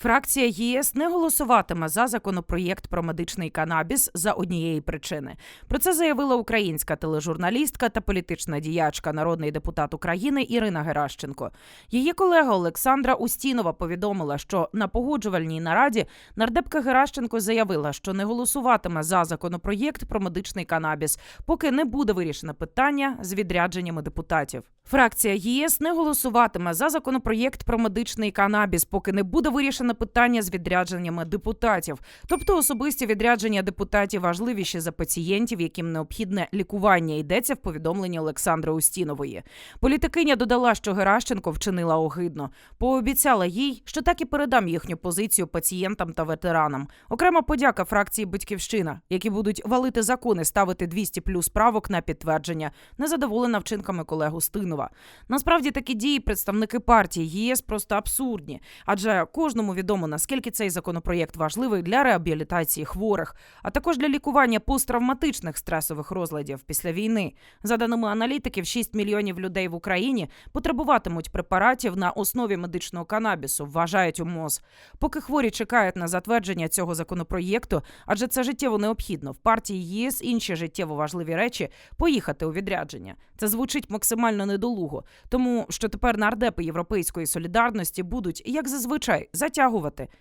Фракція ЄС не голосуватиме за законопроєкт про медичний канабіс за однієї причини. Про це заявила українська тележурналістка та політична діячка, народний депутат України Ірина Геращенко. Її колега Олександра Устінова повідомила, що на погоджувальній нараді нардепка Геращенко заявила, що не голосуватиме за законопроєкт про медичний канабіс, поки не буде вирішено питання з відрядженнями депутатів. Фракція ЄС не голосуватиме за законопроєкт про медичний канабіс, поки не буде вирішено питання з відрядженнями депутатів. Тобто особисті відрядження депутатів важливіші за пацієнтів, яким необхідне лікування. Йдеться в повідомленні Олександри Устінової. Політикиня додала, що Геращенко вчинила огидно. Пообіцяла їй, що так і передам їхню позицію пацієнтам та ветеранам. Окрема подяка фракції Батьківщина, які будуть валити закони, ставити 200 плюс правок на підтвердження, незадоволена вчинками колег Устинова. Насправді такі дії представники партії ЄС просто абсурдні, адже кожному відомо наскільки цей законопроєкт важливий для реабілітації хворих, а також для лікування посттравматичних стресових розладів після війни. За даними аналітиків, 6 мільйонів людей в Україні потребуватимуть препаратів на основі медичного канабісу, вважають у МОЗ. Поки хворі чекають на затвердження цього законопроєкту, адже це життєво необхідно. В партії ЄС інші життєво важливі речі поїхати у відрядження. Це звучить максимально недолуго, тому що тепер нардепи європейської солідарності будуть, як зазвичай, затягувати,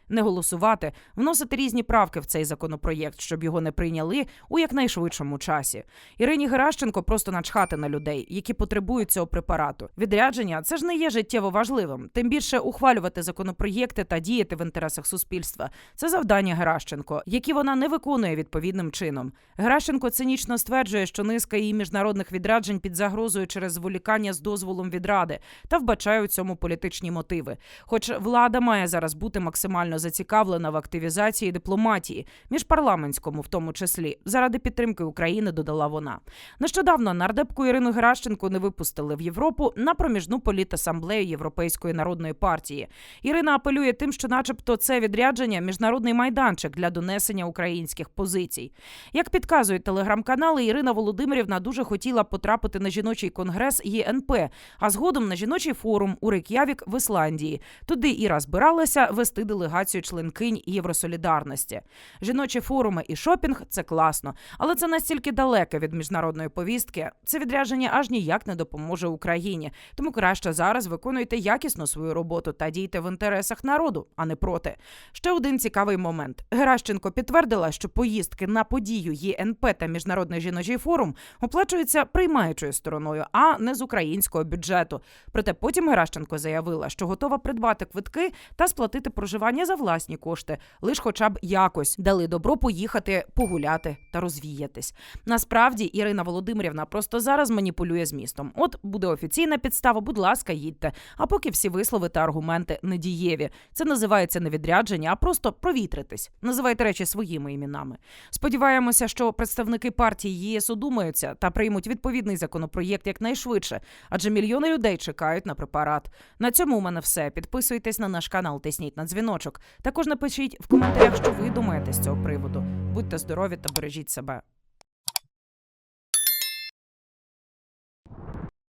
не голосувати, вносити різні правки в цей законопроєкт, щоб його не прийняли у якнайшвидшому часі. Ірині Геращенко просто начхати на людей, які потребують цього препарату. Відрядження це ж не є життєво важливим. Тим більше ухвалювати законопроєкти та діяти в інтересах суспільства. Це завдання Геращенко, які вона не виконує відповідним чином. Геращенко цинічно стверджує, що низка її міжнародних відряджень під загрозою через зволікання з дозволом від ради та вбачає у цьому політичні мотиви. Хоч влада має зараз бути максимально зацікавлена в активізації дипломатії, міжпарламентському, в тому числі, заради підтримки України, додала вона. Нещодавно нардепку Ірину Геращенко не випустили в Європу на проміжну політасамблею Європейської народної партії. Ірина апелює тим, що, начебто, це відрядження міжнародний майданчик для донесення українських позицій. Як підказують телеграм-канали, Ірина Володимирівна дуже хотіла потрапити на жіночий конгрес ЄНП, а згодом на жіночий форум у Рейк'явік в Ісландії. Туди Іра збиралася вести делегацію членкинь Євросолідарності. Жіночі форуми і шопінг це класно, але це настільки далеке від міжнародної повістки. Це відрядження аж ніяк не допоможе Україні. Тому краще зараз виконуйте якісно свою роботу та дійте в інтересах народу, а не проти. Ще один цікавий момент. Геращенко підтвердила, що поїздки на подію ЄНП та міжнародний жіночий форум оплачуються приймаючою стороною, а не з українського бюджету. Проте потім Геращенко заявила, що готова придбати квитки та сплатити проживання за власні кошти, лиш хоча б якось дали добро поїхати погуляти та розвіятись. Насправді Ірина Володимирівна просто зараз маніпулює змістом. От буде офіційна підстава, будь ласка, їдьте. А поки всі вислови та аргументи недієві. Це називається не відрядження, а просто провітритись. Називайте речі своїми іменами. Сподіваємося, що представники партії ЄС одумаються та приймуть відповідний законопроєкт якнайшвидше, адже мільйони людей чекають на препарат. На цьому у мене все. Підписуйтесь на наш канал, тисніть на дзвіночок. Також напишіть в коментарях, що ви думаєте з цього приводу. Будьте здорові та бережіть себе.